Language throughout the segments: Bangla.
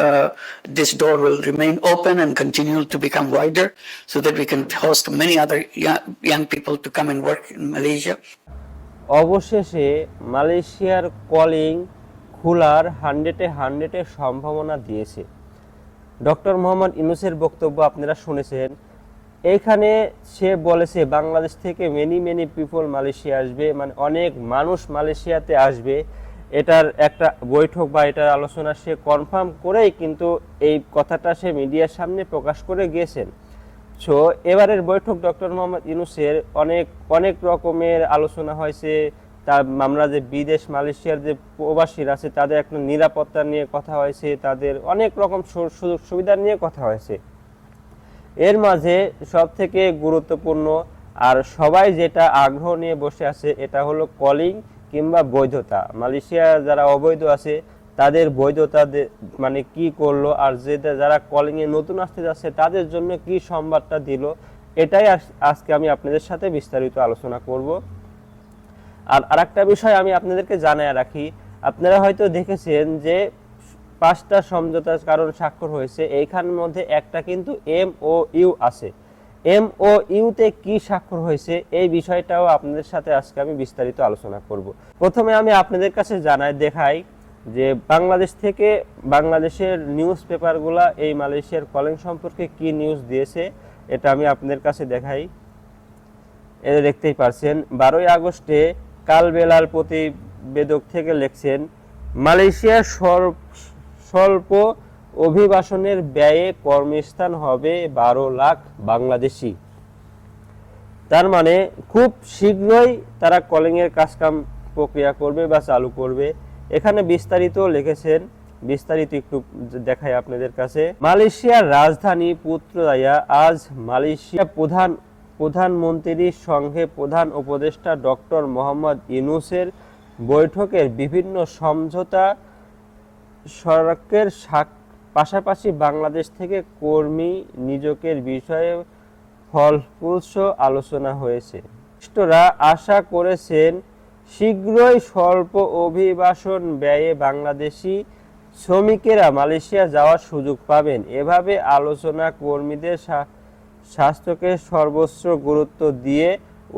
uh, this door will remain open and continue to become wider so that we can host many other young, people to come and work in Malaysia. অবশেষে মালয়েশিয়ার কলিং খোলার হান্ড্রেডে হান্ড্রেডের সম্ভাবনা দিয়েছে ডক্টর মোহাম্মদ ইউনুসের বক্তব্য আপনারা শুনেছেন এইখানে সে বলেছে বাংলাদেশ থেকে মেনি মেনি পিপল মালয়েশিয়া আসবে মানে অনেক মানুষ মালয়েশিয়াতে আসবে এটার একটা বৈঠক বা এটার আলোচনা সে কনফার্ম করেই কিন্তু এই কথাটা সে মিডিয়ার সামনে প্রকাশ করে গিয়েছেন। সো এবারের বৈঠক ডক্টর মোহাম্মদ ইউনুসের অনেক অনেক রকমের আলোচনা হয়েছে। তার আমরা যে বিদেশ মালয়েশিয়ার যে প্রবাসীরা আছে, তাদের একটা নিরাপত্তা নিয়ে কথা হয়েছে, তাদের অনেক রকম সুযোগ সুবিধা নিয়ে কথা হয়েছে। এর মাঝে সব থেকে গুরুত্বপূর্ণ আর সবাই যেটা আগ্রহ নিয়ে বসে আছে, এটা হলো কলিং কিংবা বৈধতা। মালয়েশিয়া যারা অবৈধ আছে, তাদের বৈধতা মানে কি করল আর যে যারা কলিং এ নতুন আসতে যাচ্ছে, তাদের জন্য কি সংবাদটা দিল? এটাই আজ- আজকে আমি আপনাদের সাথে বিস্তারিত আলোচনা করব। আর আরেকটা বিষয় আমি আপনাদেরকে জানায় রাখি। আপনারা হয়তো দেখেছেন যে পাঁচটা সমঝোতার কারণ স্বাক্ষর হয়েছে। এইখানের মধ্যে একটা কিন্তু এম ও ইউ আছে। এম ও ইউতে কি স্বাক্ষর হয়েছে এই বিষয়টাও আপনাদের সাথে আজকে আমি বিস্তারিত আলোচনা করব। প্রথমে আমি আপনাদের কাছে জানাই, দেখাই যে বাংলাদেশ থেকে বাংলাদেশের নিউজ পেপারগুলা এই মালয়েশিয়ার কলিং সম্পর্কে কি নিউজ দিয়েছে, এটা আমি আপনাদের কাছে দেখাই। এটা দেখতেই পারছেন, বারোই আগস্টে কালবেলার প্রতিবেদক থেকে লিখছেন, মালয়েশিয়ার স্বর- স্বল্প অভিবাসনের ব্যয়ে কর্মস্থান হবে বারো লাখ বাংলাদেশি। তার মানে খুব শীঘ্রই তারা কলিং এর কাজকাম প্রক্রিয়া করবে বা চালু করবে। এখানে বিস্তারিত লিখেছেন, বিস্তারিত একটু দেখাই আপনাদের কাছে। মালয়েশিয়ার রাজধানী পুত্রদায়া আজ মালয়েশিয়া প্রধান, প্রধানমন্ত্রীর সঙ্গে প্রধান উপদেষ্টা ডক্টর মোহাম্মদ ইউনুসের বৈঠকের বিভিন্ন সমঝোতা সড়কের সাক- পাশাপাশি বাংলাদেশ থেকে কর্মী নিযোগের বিষয়ে ফলপ্রসূ আলোচনা হয়েছে। বিশিষ্টরা আশা করেছেন, শীঘ্রই স্বল্প অভিবাসন ব্যয়ে বাংলাদেশি শ্রমিকেরা মালয়েশিয়া যাওয়ার সুযোগ পাবেন। এভাবে আলোচনা কর্মীদের স্বাস্থ্যকে সর্বোচ্চ গুরুত্ব দিয়ে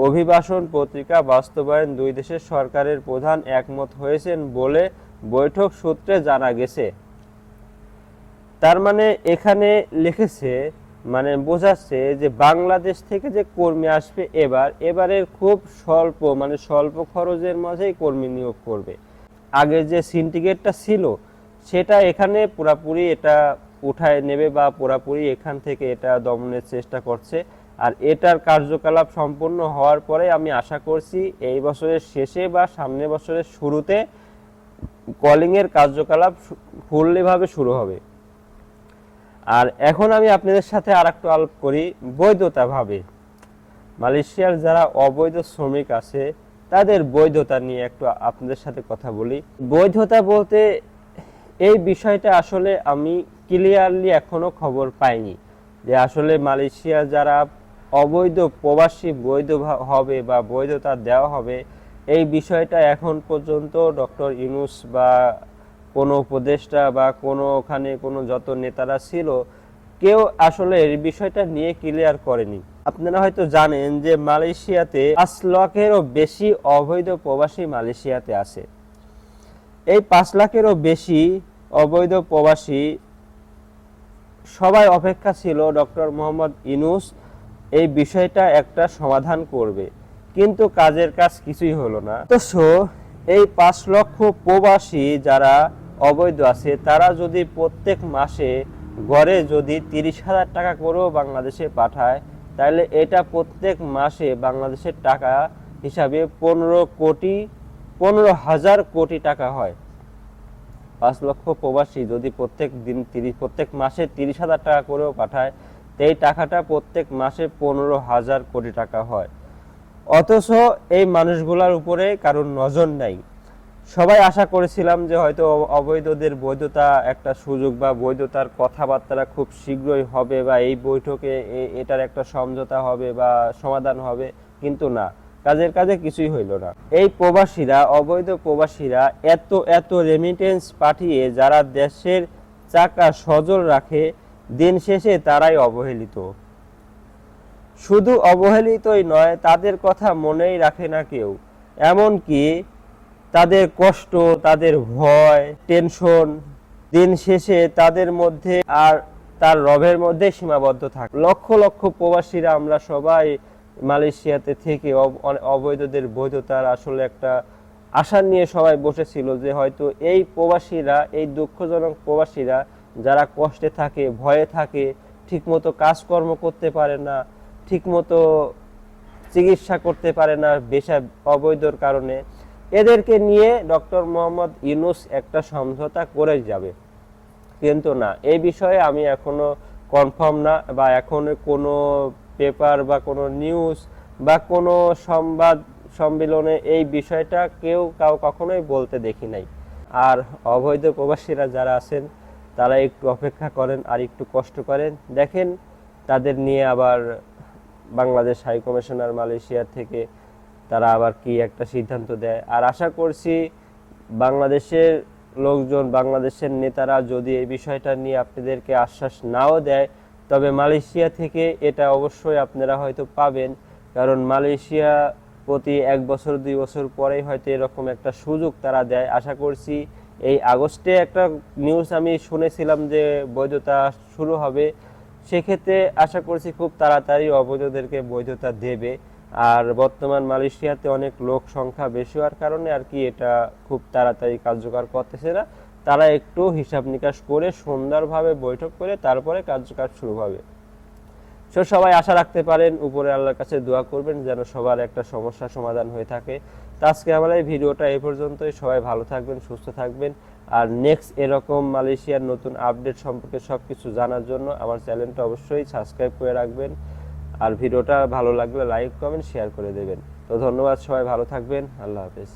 অভিবাসন পত্রিকা বাস্তবায়ন দুই দেশের সরকারের প্রধান একমত হয়েছেন বলে বৈঠক সূত্রে জানা গেছে। তার মানে এখানে লিখেছে মানে বোঝাচ্ছে যে বাংলাদেশ থেকে যে কর্মী আসবে এবার, এবারের খুব স্বল্প মানে স্বল্প খরচের মাঝেই কর্মী নিয়োগ করবে। আগে যে সিন্ডিকেটটা ছিল, সেটা এখানে পুরাপুরি এটা উঠায় নেবে বা পুরাপুরি এখান থেকে এটা দমনের চেষ্টা করছে। আর এটার কার্যকলাপ সম্পূর্ণ হওয়ার পরে আমি আশা করছি এই বছরের শেষে বা সামনের বছরের শুরুতে কলিংয়ের কার্যকলাপ ফুললিভাবে শুরু হবে। আর এখন আমি আপনাদের সাথে আর একটু আলোপ করি বৈধতা ভাবে মালয়েশিয়ার যারা অবৈধ শ্রমিক আছে, তাদের বৈধতা নিয়ে একটু আপনাদের সাথে কথা বলি। বৈধতা বলতে এই বিষয়টা আসলে আমি ক্লিয়ারলি এখনও খবর পাইনি যে আসলে মালয়েশিয়া যারা অবৈধ প্রবাসী বৈধ হবে বা বৈধতা দেওয়া হবে, এই বিষয়টা এখন পর্যন্ত ডক্টর ইউনুস বা কোনো উপদেষ্টা বা কোনো ওখানে কোনো যত নেতারা ছিল, কেউ আসলে এই বিষয়টা নিয়ে ক্লিয়ার করেনি। আপনারা হয়তো জানেন যে মালয়েশিয়াতে পাঁচ লাখেরও বেশি অবৈধ প্রবাসী মালয়েশিয়াতে আছে। এই পাঁচ লাখেরও বেশি অবৈধ প্রবাসী সবাই অপেক্ষা ছিল ডক্টর মোহাম্মদ ইনুস এই বিষয়টা একটা সমাধান করবে। কিন্তু কাজের কাজ কিছুই হলো না। তো এই পাঁচ লক্ষ প্রবাসী যারা অবৈধ আছে, তারা যদি প্রত্যেক মাসে গড়ে যদি তিরিশ হাজার টাকা করেও বাংলাদেশে পাঠায়, তাহলে এটা প্রত্যেক মাসে বাংলাদেশের টাকা হিসাবে পনেরো কোটি, পনেরো হাজার কোটি টাকা হয়। পাঁচ লক্ষ প্রবাসী যদি প্রত্যেক দিন তিরিশ, প্রত্যেক মাসে তিরিশ হাজার টাকা করেও পাঠায় এই টাকাটা প্রত্যেক মাসে পনেরো হাজার কোটি টাকা হয়। অথচ এই মানুষগুলোর উপরে কারোর নজর নাই। সবাই আশা করেছিলাম যে হয়তো অবৈধদের বৈধতা একটা সুযোগ বা বৈধতার কথাবার্তা খুব শীঘ্রই হবে বা এই বৈঠকে এটার একটা সমঝোতা হবে বা সমাধান হবে, কিন্তু না। কাজের কাজে কিছুই হইল না। এই প্রবাসীরা, অবৈধ প্রবাসীরা এত এত রেমিটেন্স পাঠিয়ে যারা দেশের চাকা সজল রাখে, দিন শেষে তারাই অবহেলিত। শুধু অবহেলিতই নয়, তাদের কথা মনেই রাখে না কেউ। এমনকি তাদের কষ্ট, তাদের ভয় টেনশন দিন শেষে তাদের মধ্যে আর তার রবের মধ্যে সীমাবদ্ধ থাকে। লক্ষ লক্ষ প্রবাসীরা আমরা সবাই মালয়েশিয়াতে থেকে অব- অবৈধদের বৈধতার আসলে একটা আশা নিয়ে সবাই বসেছিল যে হয়তো এই প্রবাসীরা, এই দুঃখজনক প্রবাসীরা যারা কষ্টে থাকে, ভয়ে থাকে, ঠিকমতো কাজকর্ম করতে পারে না, ঠিকমতো চিকিৎসা করতে পারে না বেশা অবৈধর কারণে এদেরকে নিয়ে ডক্টর মোহাম্মদ ইউনুস একটা সমঝোতা করে যাবে। কিন্তু না, এই বিষয়ে আমি এখনও কনফার্ম না বা এখনও কোনো পেপার বা কোনো নিউজ বা কোনো সংবাদ সম্মেলনে এই বিষয়টা কেউ কাউ কখনোই বলতে দেখি নাই। আর অবৈধ প্রবাসীরা যারা আছেন, তারা একটু অপেক্ষা করেন আর একটু কষ্ট করেন। দেখেন, তাদের নিয়ে আবার বাংলাদেশ হাই কমিশনার মালয়েশিয়া থেকে তারা আবার কি একটা সিদ্ধান্ত দেয়। আর আশা করছি বাংলাদেশের লোকজন, বাংলাদেশের নেতারা যদি এই বিষয়টা নিয়ে আপনাদেরকে আশ্বাস নাও দেয়, তবে মালয়েশিয়া থেকে এটা অবশ্যই আপনারা হয়তো পাবেন। কারণ মালয়েশিয়া প্রতি এক বছর, দুই বছর পরেই হয়তো এরকম একটা সুযোগ তারা দেয়। আশা করছি এই আগস্টে একটা নিউজ আমি শুনেছিলাম যে বৈধতা শুরু হবে। সেক্ষেত্রে আশা করছি খুব তাড়াতাড়ি অবৈধদেরকে বৈধতা দেবে। আর বর্তমান মালয়েশিয়াতে অনেক লোক সংখ্যা বেশি হওয়ার কারণে আর কি এটা খুব তাড়াতাড়ি কার্যকর করতেছে না। তারা একটু হিসাব নিকাশ করে সুন্দরভাবে বৈঠক করে তারপরে কার্যকর শুরু হবে। সো সবাই আশা রাখতে পারেন, উপরে আল্লাহর কাছে দোয়া করবেন যেন সবার একটা সমস্যার সমাধান হয়ে থাকে। তো আজকে আমার এই ভিডিওটা এই পর্যন্তই। সবাই ভালো থাকবেন, সুস্থ থাকবেন। আর নেক্সট এরকম মালয়েশিয়ার নতুন আপডেট সম্পর্কে সব কিছু জানার জন্য আমার চ্যানেলটা অবশ্যই সাবস্ক্রাইব করে রাখবেন। আর ভিডিওটা ভালো লাগলে লাইক কমেন্ট শেয়ার করে দেবেন। তো ধন্যবাদ সবাই, ভালো থাকবেন। আল্লাহ হাফেজ।